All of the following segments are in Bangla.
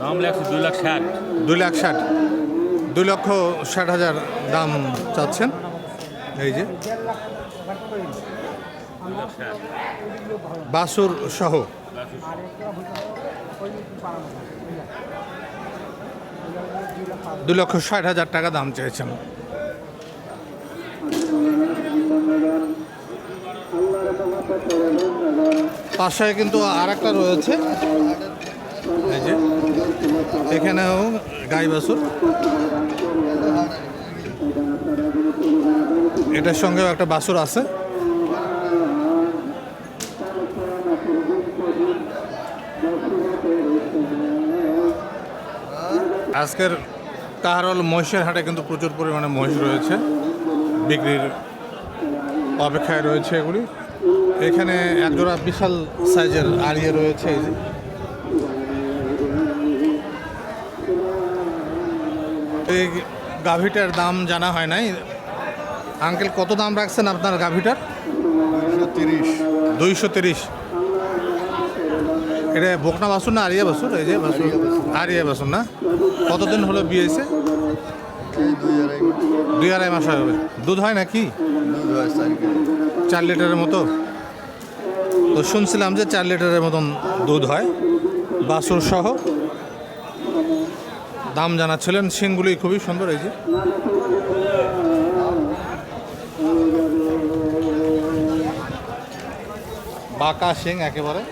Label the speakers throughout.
Speaker 1: দাম লাগছে দুই লাখ ষাট।
Speaker 2: দুই লাখ ষাট। দুই লক্ষ ষাট হাজার দাম চাচ্ছেন। এই যে। বাসুর সহ। দুই লক্ষ ষাট হাজার টাকা দাম চেয়েছেন। পাশে কিন্তু আর রয়েছে। এই যে, এখানেও গাই বাছুর। এটার সঙ্গেও একটা বাছুর আছে। আজকের কাহারল মহিষের হাটে কিন্তু প্রচুর পরিমাণে মহিষ রয়েছে। বিক্রির অপেক্ষায় রয়েছে এগুলি। এখানে একজোড়া বিশাল সাইজের আড়িয়ে রয়েছে এই যে। এই গাভিটার দাম জানা হয় নাই। আঙ্কেল কত দাম রাখছেন আপনার গাভিটার?
Speaker 3: তিরিশ।
Speaker 2: দুইশো তিরিশ। এটা বকনা বাসুর না আরিয়া বাসুর এই যে বাসুর আরিয়া বাসুর না? কতদিন হলো বিয়ে হয়েছে?
Speaker 3: দুই আড়াই
Speaker 2: মাস। হবে। দুধ হয় নাকি?
Speaker 3: চার
Speaker 2: লিটারের মতো? তো শুনছিলাম যে চার লিটারের মতন দুধ হয়। বাসুর সহ দাম জানাচ্ছিলেন সিংগুলি, খুবই সুন্দর এই যে। বাঁকা সিং একেবারে।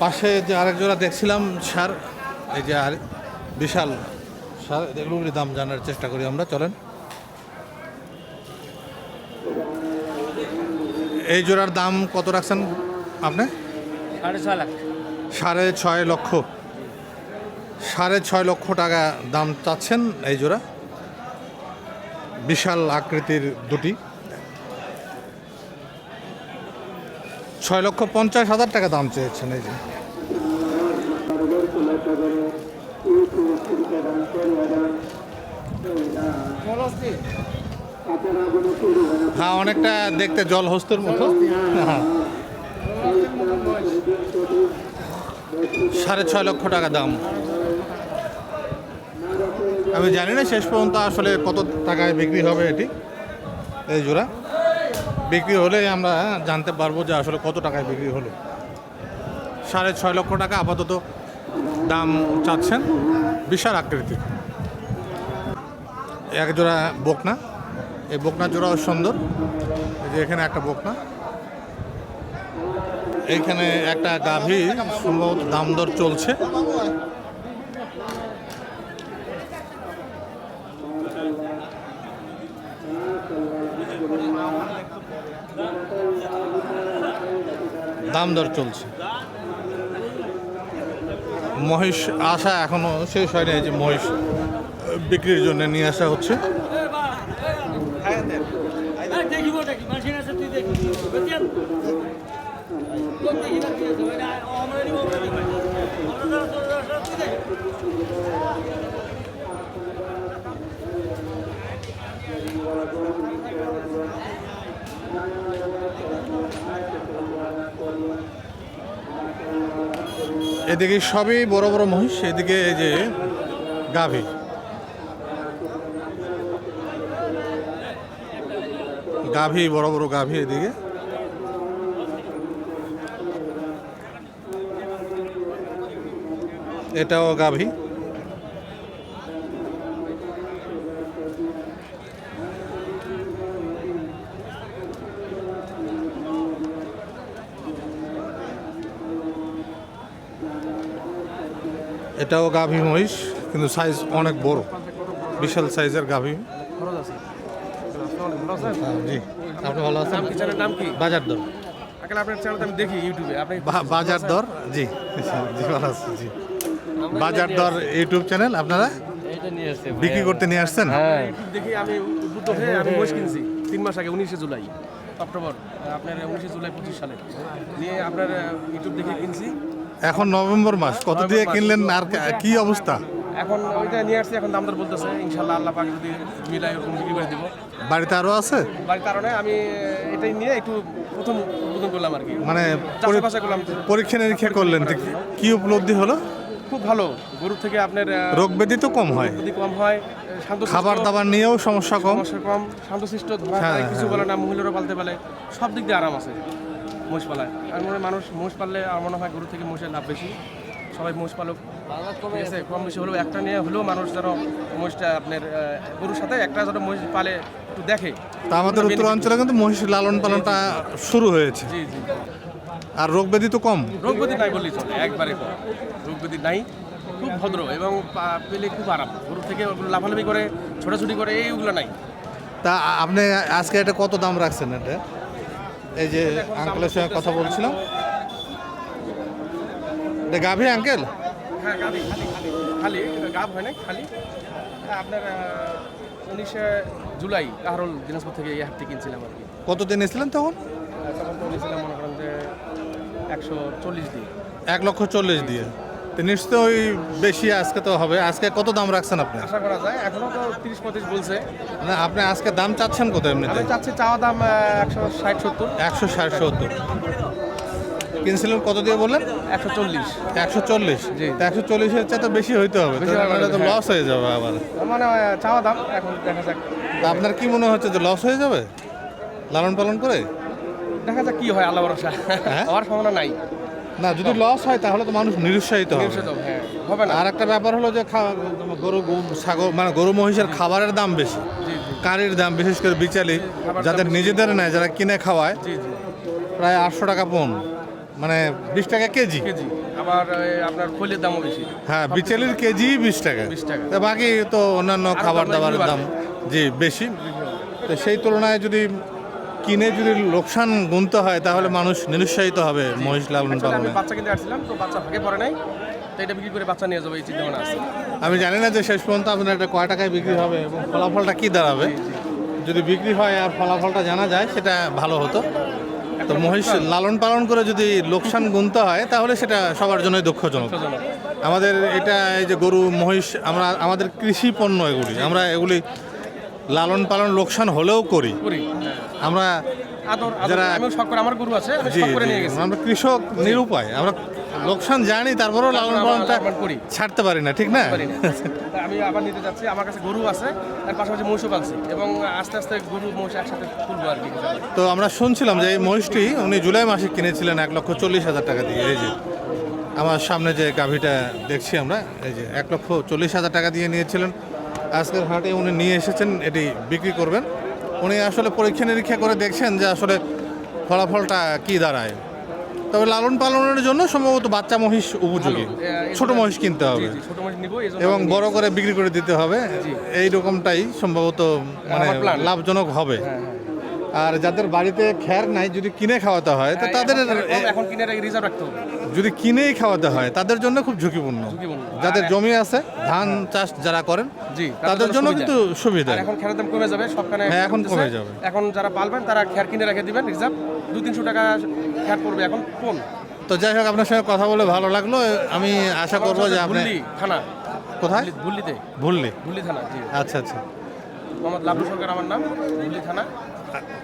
Speaker 2: পাশে যে আরেক জোড়া দেখছিলাম, সার, এই যে আর বিশাল সার এগুলোর দাম জানার চেষ্টা করি আমরা, চলেন। এই জোড়ার দাম কত রাখছেন আপনি?
Speaker 1: সাড়ে ছয় লাখ।
Speaker 2: সাড়ে ছয় লক্ষ, সাড়ে ছয় লক্ষ টাকা দাম চাচ্ছেন এই জোড়া। বিশাল আকৃতির দুটি। ছয় লক্ষ পঞ্চাশ হাজার টাকা দাম চেয়েছেন এই যে। হ্যাঁ অনেকটা দেখতে জল হস্তের মতো। হ্যাঁ। সাড়ে ছয় লক্ষ টাকা দাম। আমি জানি না, শেষ পর্যন্ত আসলে কত টাকায় বিক্রি হবে এটি, এই জোড়া। বিক্রি হলে আমরা জানতে পারব যে আসলে কত টাকায় বিক্রি হলো। সাড়ে ছয় লক্ষ টাকা আপাতত দাম চাচ্ছেন বিশাল আকৃতির। এক জোড়া বকনা, এই বকনা জোড়াও সুন্দর। এই যে এখানে একটা বকনা। এইখানে একটা গাভী সম্ভবত দাম দর চলছে দাম দর চলছে মহিষ আসা এখনও শেষ হয় এই যে মহিষ বিক্রির জন্য নিয়ে আসা হচ্ছে
Speaker 4: দেখি
Speaker 2: এদিকে সবই বড় বড় মহিষ এদিকে এই যে গাভী। গাভী বড় বড় গাভী এদিকে। এটাও গাভী। এটাও গাভী মহিষ কিন্তু সাইজ অনেক বড়। বিশাল সাইজের গাভী। হ্যাঁ, জি। আপনি ভালো আছেন?
Speaker 5: নাম কি? নাম কি?
Speaker 2: বাজার দর।
Speaker 5: আপনার চ্যানেল আমি দেখি ইউটিউবে আপনি
Speaker 2: বাজার দর? জি। জি ভালো আছি জি। বাজার দর ইউটিউব চ্যানেল আপনারা? বিক্রি করতে নিয়ে আসছেন?
Speaker 1: হ্যাঁ।
Speaker 5: দেখি আমি উদ্বুদ্ধ হয়ে আমি কিনছি। তিন মাস আগে উনিশে জুলাই। অক্টোবর আপনার উনিশে জুলাই পঁচিশ সালে। নিয়ে আপনার ইউটিউব দেখে কিনছি।
Speaker 2: এখন নভেম্বর মাস। কত দিয়ে কিনলেন আর কা- অবস্থা?
Speaker 5: এখন ওইটা নিয়ে আসছি এখন দামদার বলতেছে। ইনশাল্লাহ আল্লাহ পাক যদি মিলাই ওরকম বিক্রি করে দিব।
Speaker 2: বাড়িতে আরও আছে?
Speaker 5: বাড়ির কারণে আমি এটাই নিয়ে একটু প্রথম উদ্বোধন করলাম আর কি।
Speaker 2: মানে পরীক্ষা নিরীক্ষা করলেন। কি উপলব্ধি হলো?
Speaker 5: খুব ভালো। গরু থেকে আপনার
Speaker 2: রোগ ব্যাধি তো কম হয়।
Speaker 5: যদি কম হয় শান্ত
Speaker 2: খাবার দাবার নিয়েও সমস্যা কম।
Speaker 5: সমস্যা কম শান্তশিষ্ট ধরা
Speaker 2: হ্যাঁ,
Speaker 5: কিছু
Speaker 2: হ্যাঁ।
Speaker 5: বলে না মহিলারও পালতে পারে সব দিক দিয়ে আরাম আছে মোষ পালায়। আর মনে মানুষ মোষ পাললে আমার মনে হয় গরু থেকে মোষের লাভ বেশি। সবাই মোষ পালক। ঠিক আছে কম বেশি হলেও একটা নিয়ে হলেও মানুষ যেন মোষটা আপনার গরুর সাথে একটা যেন মোষ পালে একটু দেখে।
Speaker 2: তা আমাদের উত্তর অঞ্চলে কিন্তু মহিষ লালন পালনটা শুরু হয়েছে।
Speaker 5: জি জি।
Speaker 2: আর রোগ ব্যাধি তো কম।
Speaker 5: রোগ ব্যাধি নাই বললেই চলে একবারে কম। রোগ ব্যাধি নাই খুব ভদ্র এবং পেলে খুব আরাম। গরু থেকে লাফালাফি করে ছোটাছুটি করে এইগুলো নাই।
Speaker 2: তা আপনি আজকে এটা কত দাম রাখছেন এটা? এই যে আঙ্কেলের সঙ্গে কথা বলছিলাম। এটা গাভী আঙ্কেল
Speaker 5: হ্যাঁ খালি খালি খালি খালি গাব হয় না খালি। আপনার উনিশে জুলাই কাহরুল দিনাজপুর থেকে এই হাটটি কিনছিলাম আর কি।
Speaker 2: কত দিন এসেছিলেন তখন?
Speaker 5: একশো চল্লিশ দিন
Speaker 2: এক লক্ষ চল্লিশ দিয়ে। তো নিশ্চয়ই বেশি আজকে তো হবে। আজকে কত দাম রাখছেন আপনি?
Speaker 5: আশা করা যায়। এখনও তো তিরিশ পঁয়ত্রিশ বলছে।
Speaker 2: না আপনি আজকে দাম চাচ্ছেন কত এমনিতে?
Speaker 5: আমি চাচ্ছি চাওয়া দাম একশো ষাট সত্তর।
Speaker 2: একশো ষাট সত্তর। কিনছিলেন কত দিয়ে বললেন?
Speaker 5: একশো চল্লিশ।
Speaker 2: একশো চল্লিশ।
Speaker 5: জি।
Speaker 2: একশো চল্লিশের চেয়ে তো বেশি হইতে হবে। তাহলে তো। লস হয়ে যাবে আবার।
Speaker 5: মানে চাওয়া দাম এখন দেখা যাক।
Speaker 2: আপনার কি মনে হচ্ছে যে লস হয়ে যাবে? লালন পালন করে?
Speaker 5: দেখা যাক কি হয় আল্লাহ ভরসা।
Speaker 2: হ্যাঁ?
Speaker 5: হওয়ার সম্ভাবনা নাই।
Speaker 2: না যদি লস হয় তাহলে তো মানুষ নিরুৎসাহিত হবে।
Speaker 5: হ্যাঁ হবে না।
Speaker 2: আর একটা ব্যাপার হলো যে গরু ছাগল মানে গরু মহিষের খাবারের দাম বেশি। কারির দাম বিশেষ করে বিচালি যাদের নিজেদের নেয় যারা কিনে খাওয়ায় প্রায় আটশো টাকা পণ মানে বিশ টাকা কেজি।
Speaker 5: কেজি। আবার আপনার খৈলের দামও বেশি।
Speaker 2: হ্যাঁ বিচালির কেজি বিশ টাকা।
Speaker 5: 20 টাকা।
Speaker 2: তা বাকি তো অন্যান্য খাবার দাবারের দাম জি বেশি। তো সেই তুলনায় যদি কিনে যদি লোকসান গুনতে হয় তাহলে মানুষ নিরুৎসাহিত হবে মহিষ লালন
Speaker 5: আমি
Speaker 2: পালনে।
Speaker 5: বাচ্চা কিনতে আসছিলাম তো বাচ্চা ভাগে পড়ে নাই তো এটা বিক্রি করে বাচ্চা নিয়ে যাব এই চিন্তা আছে।
Speaker 2: আমি জানি না যে শেষ পর্যন্ত আপনার এটা কয় টাকায় বিক্রি হবে এবং ফলাফলটা কি দাঁড়াবে। যদি বিক্রি হয় আর ফলাফলটা জানা যায় সেটা ভালো হতো। তো মহিষ লালন পালন করে যদি লোকসান গুনতে হয় তাহলে সেটা সবার জন্যই দুঃখজনক। আমাদের এটা এই যে গরু মহিষ আমরা আমাদের কৃষি পণ্য এগুলি আমরা এগুলি লালন পালন লোকসান হলেও করি।
Speaker 5: করি।
Speaker 2: আমরা যারা-
Speaker 5: আমার গরু আছে
Speaker 2: আমরা কৃষক নিরুপায় আমরা লোকসান জানি তারপরেও লালন পালনটা
Speaker 5: করি।
Speaker 2: ছাড়তে পারি না ঠিক না?
Speaker 5: আমি আবার নিতে যাচ্ছি আমার কাছে গরু আছে তার পাশাপাশি মহিষও পালছি এবং আস্তে আস্তে গরু মহিষ একসাথে তুলবো আর কি।
Speaker 2: তো আমরা শুনছিলাম যে এই মহিষটি উনি জুলাই মাসে কিনেছিলেন এক লক্ষ চল্লিশ হাজার টাকা দিয়ে এই যে। আমার সামনে যে গাভীটা দেখছি আমরা এই যে এক লক্ষ চল্লিশ হাজার টাকা দিয়ে নিয়েছিলেন। আজকের হাটে উনি নিয়ে এসেছেন এটি বিক্রি করবেন। উনি আসলে পরীক্ষা নিরীক্ষা করে দেখছেন যে আসলে ফলাফলটা কি দাঁড়ায়। তবে লালন পালনের জন্য সম্ভবত বাচ্চা মহিষ উপযোগী। ছোট মহিষ কিনতে হবে। এবং বড় করে বিক্রি করে দিতে হবে। এই রকমটাই সম্ভবত মানে লাভজনক হবে।
Speaker 5: হ্যাঁ, হ্যাঁ।
Speaker 2: আর যাদের বাড়িতে খ্যার নাই যদি কিনে খাওয়াতে হয় তো
Speaker 5: হ্যাঁ,
Speaker 2: তাদের
Speaker 5: এখন কিনে রিজার্ভ রাখতে হবে।
Speaker 2: যদি কিনেই খাওয়াতে হয় তাদের জন্য খুব ঝুঁকিপূর্ণ। যাদের জমি আছে ধান চাষ যারা করেন
Speaker 5: জি
Speaker 2: তাদের জন্য কিন্তু সুবিধা।
Speaker 5: এখন খেরের দাম কমে যাবে সবখানে
Speaker 2: হ্যাঁ, এখন কমে যাবে।
Speaker 5: এখন যারা পালবেন তারা খ্যার কিনে রেখে দিবেন রিজার্ভ দু তিনশো টাকা খ্যার পড়বে এখন কোন?
Speaker 2: তো যাই হোক আপনার সঙ্গে কথা বলে ভালো লাগল। আমি আশা করব যে আপনি
Speaker 5: থানা।
Speaker 2: কোথায়?
Speaker 5: ভুল্লি- ভুল্লিতে
Speaker 2: ভুললি
Speaker 5: ভুল্লি থানা জি।
Speaker 2: আচ্ছা আচ্ছা।
Speaker 5: মোহাম্মদ লাভলু সরকার আমার নাম ভুল্লি থানা।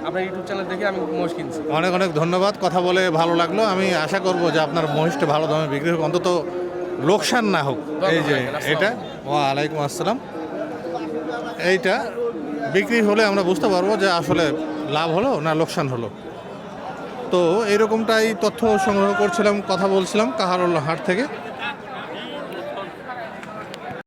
Speaker 5: আপনার ইউটিউব চ্যানেল দেখে আমি মোষ কিনছি।
Speaker 2: অনেক অনেক ধন্যবাদ কথা বলে ভালো লাগল। আমি আশা করব যে আপনার মহিষটা ভালো দামে বিক্রি হোক অন্তত লোকসান না হোক। এই যে এটা ওয়ালাইকুম আসসালাম। এইটা বিক্রি হলে আমরা বুঝতে পারব যে আসলে লাভ হলো না লোকসান হলো। তো এরকমটাই তথ্য সংগ্রহ করছিলাম কথা বলছিলাম কাহারুল হাট থেকে।